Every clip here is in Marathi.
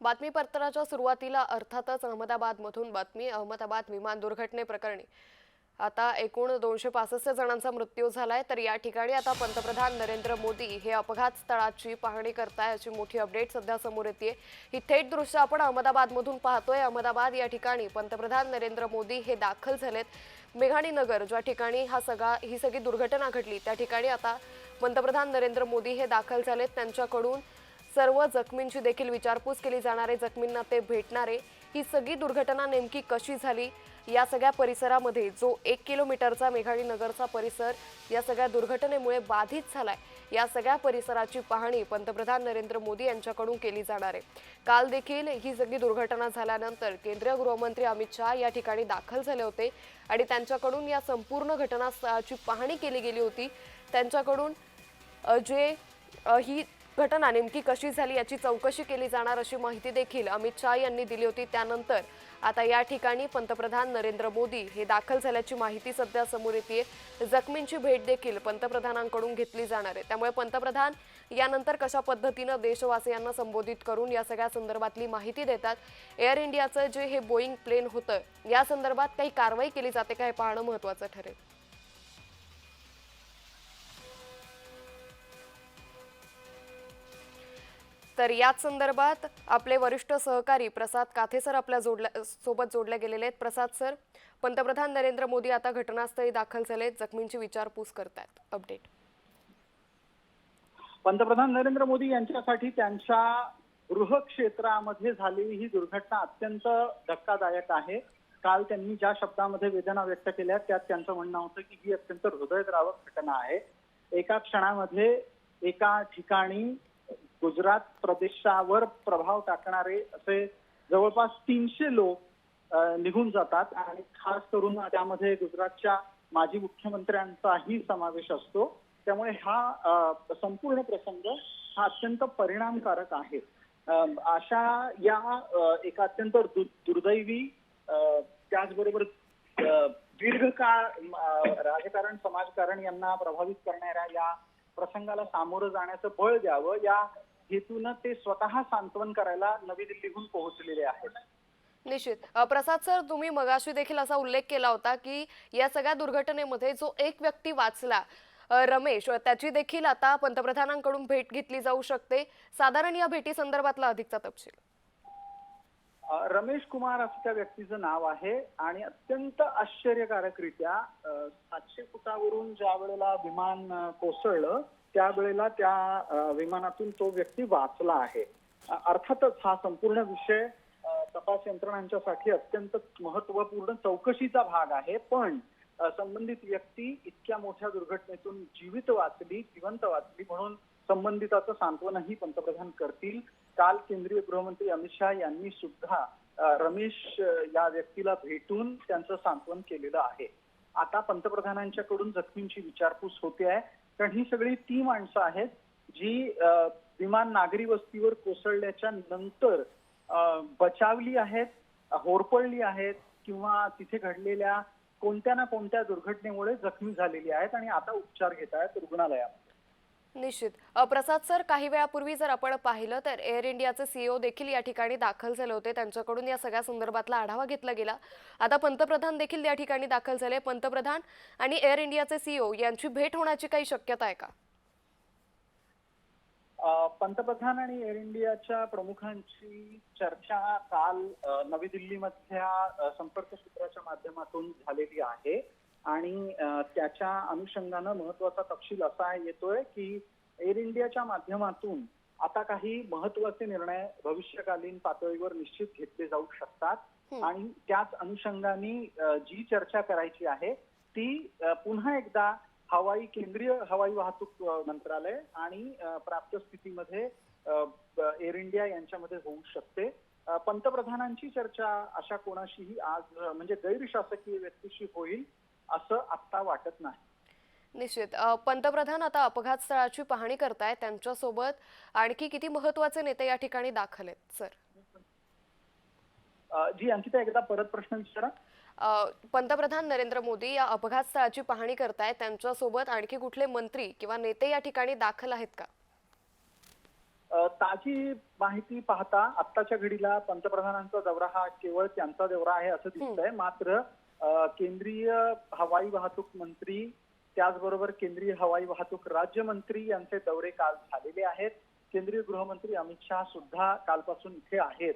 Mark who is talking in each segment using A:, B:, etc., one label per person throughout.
A: बातमीपत्राच्या सुरुवातीला अर्थातच अहमदाबादमधून बातमी अहमदाबाद विमान दुर्घटनेप्रकरणी. आता एकूण दोनशे पासष्ट जणांचा मृत्यू झालाय तर या ठिकाणी आता पंतप्रधान नरेंद्र मोदी हे अपघात स्थळाची पाहणी करताय अशी मोठी अपडेट सध्या समोर येते ही थेट दृश्य आपण अहमदाबादमधून पाहतोय. अहमदाबाद या ठिकाणी पंतप्रधान नरेंद्र मोदी हे दाखल झालेत. मेघाणी नगर ज्या ठिकाणी हा सगळा ही सगळी दुर्घटना घडली त्या ठिकाणी आता पंतप्रधान नरेंद्र मोदी हे दाखल झालेत. त्यांच्याकडून सर्व जखमींची देखील विचारपूस केली जाणारे जखमींना ते भेटणारे. ही सगळी दुर्घटना नेमकी कशी झाली? या सगळ्या परिसरामध्ये जो एक किलोमीटरचा मेघाणी नगरचा परिसर या सगळ्या दुर्घटनेमुळे बाधित झालाय. या सगळ्या परिसराची पाहणी पंतप्रधान नरेंद्र मोदी यांच्याकडून केली जाणार आहे. काल देखील ही सगळी दुर्घटना झाल्यानंतर केंद्रीय गृहमंत्री अमित शहा या ठिकाणी दाखल झाले होते आणि त्यांच्याकडून या संपूर्ण घटनास्थळाची पाहणी केली गेली होती. त्यांच्याकडून जे ही घटना नेमकी कशी झाली याची चौकशी केली जाणार अशी माहिती देखील अमित शाह यांनी दिली होती त्यानंतर. आता या ठिकाणी पंतप्रधान नरेंद्र मोदी हे दाखल झाल्याची माहिती सध्या समोर येते जखमींची भेट देखील पंतप्रधानांकडून घेतली जाणार आहे. त्यामुळे पंतप्रधान यानंतर कशा पद्धतीनं देशवासियांना संबोधित करून या सगळ्या संदर्भातली माहिती देतात. एअर इंडियाचं जे हे बोईंग प्लेन होतं या संदर्भात काही कारवाई केली जाते का हे पाहणं महत्त्वाचं ठरेल. तर याच संदर्भात आपले वरिष्ठ सहकारी प्रसाद काथे सर आपल्या जोडल्या सोबत जोडले गेलेले आहेत. प्रसाद सर पंतप्रधान नरेंद्र मोदी आता घटनास्थळी दाखल झालेत. जखमींची विचारपूस करतायत. अपडेट
B: पंतप्रधान नरेंद्र मोदी यांच्यासाठी त्यांच्या गृह क्षेत्रामध्ये झालेली ही दुर्घटना अत्यंत धक्कादायक आहे. काल त्यांनी ज्या शब्दामध्ये वेदना व्यक्त केल्या त्यात त्यांचं म्हणणं होतं की ही अत्यंत हृदयद्रावक घटना आहे. एका क्षणामध्ये एका ठिकाणी गुजरात प्रदेशावर प्रभाव टाकणारे असे जवळपास तीनशे लोक निघून जातात आणि खास करून त्यामध्ये गुजरातच्या माजी मुख्यमंत्र्यांचाही समावेश असतो. त्यामुळे हा संपूर्ण प्रसंग हा अत्यंत परिणामकारक आहे. अशा या एका अत्यंत दु- दुर्दैवी त्याचबरोबर दीर्घकाळ राजकारण समाजकारण यांना प्रभावित करणाऱ्या या प्रसंगाला सामोरं जाण्याचं बळ द्यावं या हेतूनं ते स्वतः सांत्वन करायला नवी दिल्लीहून पोहोचलेले आहेत.
A: निश्चित. प्रसाद सर तुम्ही मगाशी देखील असा उल्लेख केला होता की या सगळ्या दुर्घटनेमध्ये जो एक व्यक्ती वाचला रमेश त्याची देखील आता पंतप्रधानांकडून भेट घेतली जाऊ शकते. साधारण या भेटी संदर्भातला अधिकचा तपशील.
B: रमेश कुमार असं त्या व्यक्तीचं नाव आहे आणि अत्यंत आश्चर्यकारकरित्या सातशे फुटावरून ज्या वेळेला विमान कोसळलं त्यावेळेला त्या विमानातून तो व्यक्ती वाचला आहे. अर्थातच हा संपूर्ण विषय तपास यंत्रणांच्यासाठी अत्यंत महत्त्वपूर्ण चौकशीचा भाग आहे. पण संबंधित व्यक्ती इतक्या मोठ्या दुर्घटनेतून जीवित वाचली जिवंत वाचली म्हणून संबंधिताचं सांत्वनही पंतप्रधान करतील. काल केंद्रीय गृहमंत्री अमित शहा यांनी सुद्धा रमेश या व्यक्तीला भेटून त्यांचं सांत्वन केलेलं आहे. आता पंतप्रधानांच्याकडून जखमींची विचारपूस होते आहे. कारण ही सगळी ती माणसं आहेत जी विमान नागरी वस्तीवर कोसळल्याच्या नंतर बचावली आहेत होरपळली आहेत किंवा तिथे घडलेल्या कोणत्या ना कोणत्या दुर्घटनेमुळे जखमी झालेली आहेत आणि आता उपचार घेत आहेत रुग्णालयात
A: निश्चित. प्रसाद सर काही वेळापूर्वी जर आपण पाहिलं तर एअर इंडियाचे सीईओ देखील या ठिकाणी दाखल झाले होते. त्यांच्याकडून या सगळ्या संदर्भातला आढावा घेतला गेला. आता पंतप्रधान देखील या ठिकाणी दाखल झाले पंतप्रधान आणि एअर इंडियाचे सीईओ. यांची भेट होण्याची काही शक्यता आहे का?
B: पंतप्रधान आणि एअर इंडियाच्या प्रमुखांची चर्चा काल नवी दिल्लीमधल्या संपर्क सूत्राच्या माध्यमातून झालेली आहे. आणि त्याच्या अनुषंगानं महत्त्वाचा तपशील असा येतोय की एअर इंडियाच्या माध्यमातून आता काही महत्त्वाचे निर्णय भविष्यकालीन पातळीवर निश्चित घेतले जाऊ शकतात. आणि त्याच अनुषंगाने जी चर्चा करायची आहे ती पुन्हा एकदा हवाई केंद्रीय हवाई वाहतूक मंत्रालय आणि प्राप्त स्थितीमध्ये एअर इंडिया यांच्यामध्ये होऊ शकते पंतप्रधानांची चर्चा अशा कोणाशीही आज म्हणजे गैर शासकीय व्यक्तीशी होईल असं आत्ता वाटत नाही.
A: निश्चित. पंतप्रधान आता अपघात स्थळाची पाहणी करताय त्यांच्यासोबत. आणखी किती महत्त्वाचे नेते या ठिकाणी दाखल आहेत सर?
B: जी अंकिता एकदा परत प्रश्न विचारा.
A: पंतप्रधान नरेंद्र मोदी या अपघात स्थळाची पाहणी करतायत त्यांच्यासोबत. आणखी कुठले मंत्री किंवा नेते या ठिकाणी दाखल आहेत का?
B: ताजी माहिती पाहता आत्ताच्या घडीला पंतप्रधानांचा दौरा हा केवळ त्यांचा दौरा आहे असं दिसतंय. मात्र केंद्रीय हवाई वाहतूक मंत्री त्याचबरोबर केंद्रीय हवाई वाहतूक राज्यमंत्री यांचे दौरे काल झालेले आहेत. केंद्रीय गृहमंत्री अमित शहा सुद्धा कालपासून इथे आहेत.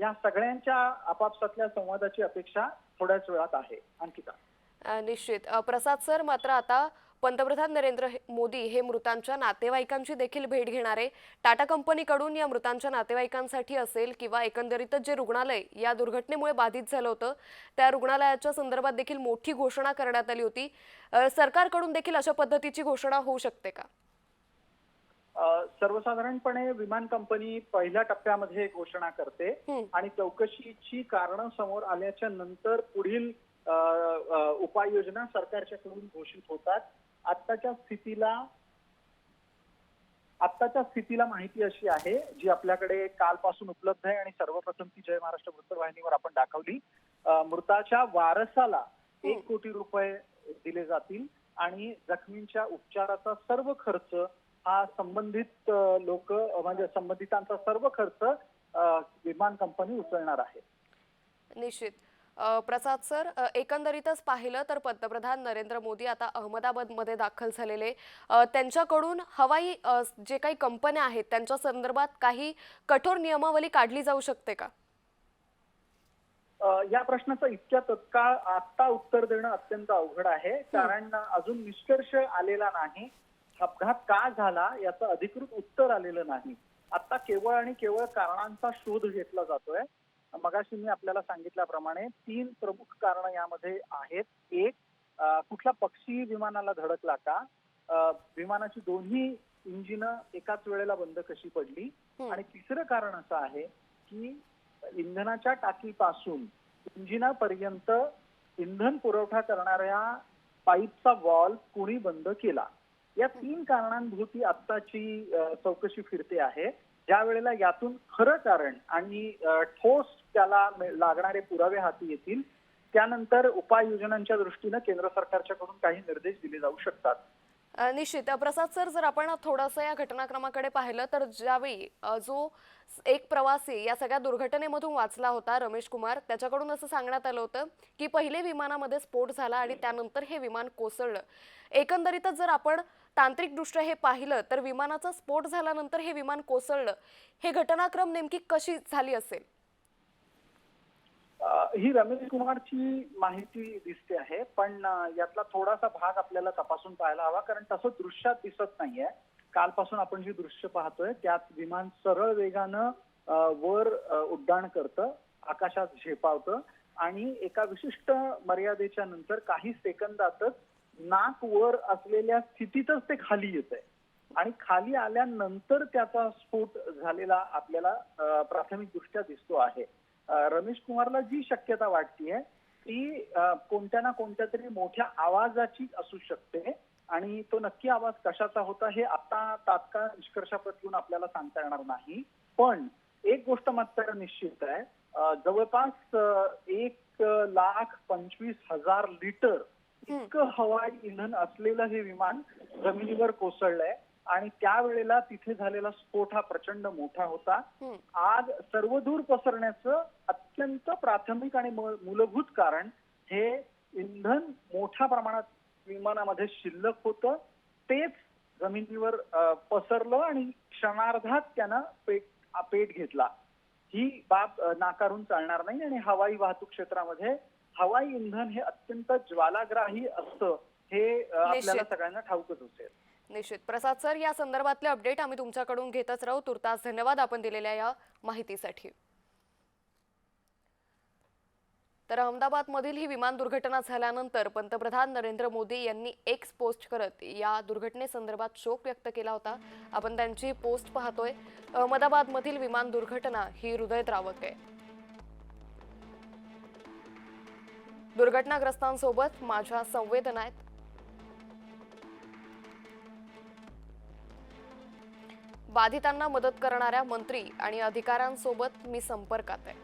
B: या सगळ्यांच्या आपापसातल्या संवादाची अपेक्षा थोड्याच वेळात आहे. आणखी का
A: निश्चित. प्रसाद सर मात्र आता पंतप्रधान नरेंद्र मोदी हे मृतांच्या नातेवाईकांची देखील भेट घेणार. टाटा कंपनीकडून या मृतांच्या नातेवाईकांसाठी असेल किंवा एकंदरीतच जे रुग्णालय या दुर्घटनेमुळे बाधित झालं होतं त्या रुग्णालयाच्या संदर्भात देखील मोठी घोषणा करण्यात आली होती. सरकारकडून देखील अशा पद्धतीची घोषणा होऊ शकते का?
B: सर्वसाधारणपणे विमान कंपनी पहिल्या टप्प्यामध्ये घोषणा करते. आणि चौकशीची कारणं समोर आल्याच्यानंतर पुढील उपाययोजना सरकारच्याकडून घोषित होतात. आत्ताच्या स्थितीला आत्ताच्या स्थितीला माहिती अशी आहे जी आपल्याकडे कालपासून उपलब्ध आहे आणि सर्वप्रथम ती जय महाराष्ट्र वृत्तवाहिनीवर आपण दाखवली. मृताच्या वारसाला एक कोटी रुपये दिले जातील आणि जखमींच्या उपचाराचा सर्व खर्च हा संबंधित लोक म्हणजे संबंधितांचा सर्व खर्च विमान कंपनी उचलणार आहे.
A: निश्चित. प्रसाद सर एकंदरीतच पाहिलं तर पंतप्रधान नरेंद्र मोदी आता अहमदाबादमध्ये दाखल झालेले. त्यांच्याकडून हवाई जे काही कंपन्या आहेत त्यांच्या संदर्भात काही कठोर नियमावली काढली जाऊ शकते का?
B: या प्रश्नाचं इतक्या तत्काळ आता उत्तर देणं अत्यंत अवघड आहे. कारण अजून निष्कर्ष आलेला नाही. अपघात का झाला याचं अधिकृत उत्तर आलेलं नाही. आता केवळ आणि केवळ कारणांचा शोध घेतला जातोय. मगाशी मी आपल्याला सांगितल्याप्रमाणे तीन प्रमुख कारण यामध्ये आहेत. एक कुठला पक्षी विमानाला धडकला का? विमानाची दोन्ही इंजिन एकाच वेळेला बंद कशी पडली. आणि तिसरं कारण असं आहे की इंधनाच्या टाकीपासून इंजिनापर्यंत इंधन पुरवठा करणाऱ्या पाईपचा वॉल कुणी बंद केला? या तीन कारणांभोवती आत्ताची चौकशी फिरते आहे. ज्या वेळेला यातून खरं कारण आणि ठोस त्याला लागणारे पुरावे हाती येतील त्यानंतर उपाययोजनांच्या दृष्टीनं केंद्र सरकारच्याकडून काही निर्देश दिले जाऊ शकतात.
A: निश्चित. प्रसाद सर जर आपण थोडासा या घटनाक्रमाकडे पाहिलं तर ज्यावेळी जो एक प्रवासी या सगळ्या दुर्घटनेमधून वाचला होता रमेश कुमार त्याच्याकडून असं सांगण्यात आलं होतं की पहिले विमानामध्ये स्फोट झाला आणि त्यानंतर हे विमान कोसळलं. एकंदरीतच जर आपण तांत्रिकदृष्ट्या हे पाहिलं तर विमानाचा स्फोट झाल्यानंतर हे विमान कोसळलं. हे घटनाक्रम नेमकी कशी झाली असेल?
B: ही रमेश कुमारची माहिती दिसते आहे पण यातला थोडासा भाग आपल्याला तपासून पाहायला हवा कारण तसं दृश्यात दिसत नाहीये. कालपासून आपण जी दृश्य पाहतोय त्यात विमान सरळ वेगानं वर उड्डाण करतं आकाशात झेपावतं आणि एका विशिष्ट मर्यादेच्या नंतर काही सेकंदातच नाक वर असलेल्या स्थितीतच ते खाली येत आहे आणि खाली आल्यानंतर त्याचा स्फोट झालेला आपल्याला प्राथमिक दृष्ट्या दिसतो आहे. रमेश कुमारला जी शक्यता वाटतीये ती कोणत्या ना कोणत्या तरी मोठ्या आवाजाची असू शकते. आणि तो नक्की आवाज कशाचा होता हे आता तात्काळ निष्कर्षाप्रत येऊन आपल्याला सांगता येणार नाही. पण एक गोष्ट मात्र निश्चित आहे. जवळपास एक लाख पंचवीस हजार लिटर इतकं हवाई इंधन असलेलं हे विमान जमिनीवर कोसळलंय आणि त्यावेळेला तिथे झालेला स्फोट हा प्रचंड मोठा होता. आग सर्वदूर पसरण्याचं अत्यंत प्राथमिक आणि मूलभूत कारण हे इंधन मोठ्या प्रमाणात विमानामध्ये शिल्लक होतं. तेच जमिनीवर पसरलं आणि क्षणार्धात त्यानं पेट पेट घेतला. ही बाब नाकारून चालणार नाही आणि हवाई वाहतूक क्षेत्रामध्ये हवाई इंधन हे अत्यंत ज्वालाग्राही असतं हे आपल्याला. सगळ्यांना ठाऊकच असेल.
A: निश्चित. प्रसाद सर या संदर्भातले अपडेट आम्ही तुमच्याकडून घेतच राहू. तुर्तास धन्यवाद आपण दिलेल्या या माहितीसाठी. तर अहमदाबादमधील ही विमान दुर्घटना झाल्यानंतर पंतप्रधान नरेंद्र मोदी यांनी एक्स पोस्ट करत या दुर्घटनेसंदर्भात शोक व्यक्त केला होता. आपण त्यांची पोस्ट पाहतोय. अहमदाबादमधील विमान दुर्घटना ही हृदयद्रावक आहे. दुर्घटनाग्रस्तांसोबत माझ्या संवेदना आहेत बाधितांना मदत करणाऱ्या मंत्री आणि अधिकाऱ्यांसोबत मी संपर्कात आहे.